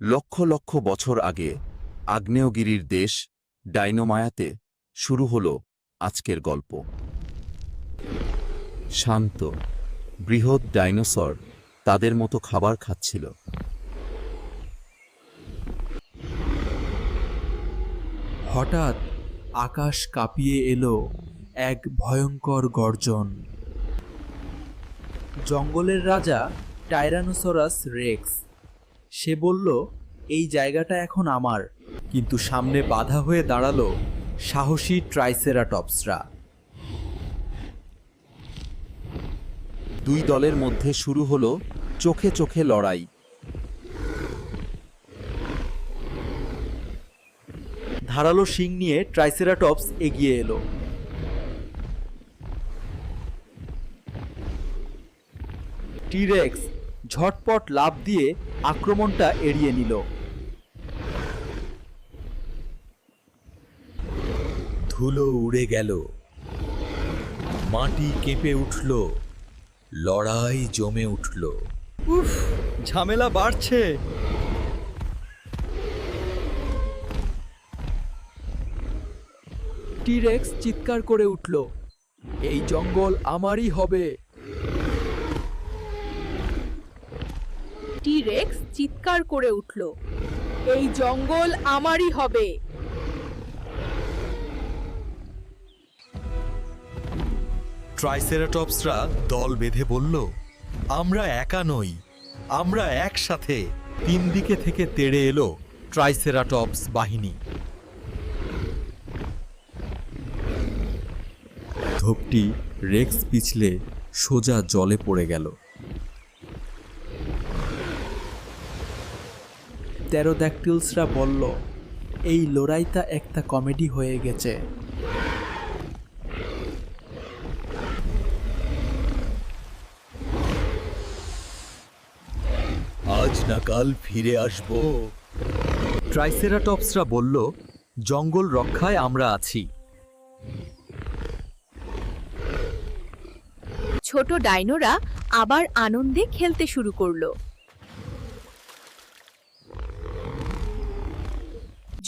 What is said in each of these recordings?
লক্ষ লক্ষ বছর আগে আগ্নেয়গিরির দেশ ডাইনোমায়াতে শুরু হলো আজকের গল্প। শান্ত, বৃহৎ ডাইনোসর তাদের মতো খাবার খাচ্ছিল। হঠাৎ আকাশ কাঁপিয়ে এলো এক ভয়ঙ্কর গর্জন। জঙ্গলের রাজা টাইরানোসরাস রেক্স সে বলল, এই জায়গাটা এখন আমার। কিন্তু সামনে বাধা হয়ে দাঁড়াল সাহসী ট্রাইসেরাটপসরা। দুই দলের মধ্যে শুরু হলো চোখে চোখে লড়াই। ধারালো শিং নিয়ে ট্রাইসেরাটপস এগিয়ে এলো। টিরেক্স ঝটপট লাফ দিয়ে আক্রমণটা এড়িয়ে নিল। ধুলো উড়ে গেল। মাটি কেঁপে উঠল। লড়াই জমে উঠল। উফ ঝামেলা বাড়ছে। টিরেক্স চিৎকার করে উঠল এই জঙ্গল আমারই হবে। টিরেক্স চিৎকার করে উঠল, এই জঙ্গল আমারই হবে। ট্রাইসেরাটপসরা দল বেঁধে বলল, আমরা একা নই, আমরা একসাথে তিন দিকে থেকে তেড়ে এলো ট্রাইসেরাটপস বাহিনী। ধোপটি রেক্স পিছলে সোজা জলে পড়ে গেল। ট্যারোড্যাকটিলসরা বলল এই লড়াইটা একটা কমেডি হয়ে গেছে। আজ না কাল ফিরে আসব। ট্রাইসেরাটপসরা বলল জঙ্গল রক্ষায় আমরা আছি। ছোট ডাইনোরা আবার আনন্দে খেলতে শুরু করল।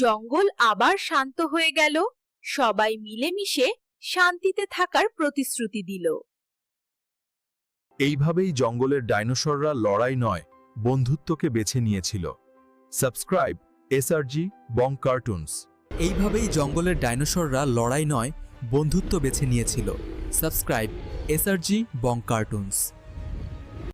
জঙ্গল আবার শান্ত হয়ে গেল। সবাই মিলেমিশে শান্তিতে থাকার প্রতিশ্রুতি দিল। এইভাবেই জঙ্গলের ডাইনোসররা লড়াই নয়, বন্ধুত্বকে বেছে নিয়েছিল। Subscribe, SRG, Bong cartoons. এইভাবেই জঙ্গলের ডাইনোসররা লড়াই নয়, বন্ধুত্ব বেছে নিয়েছিল। Subscribe, SRG, Bong cartoons.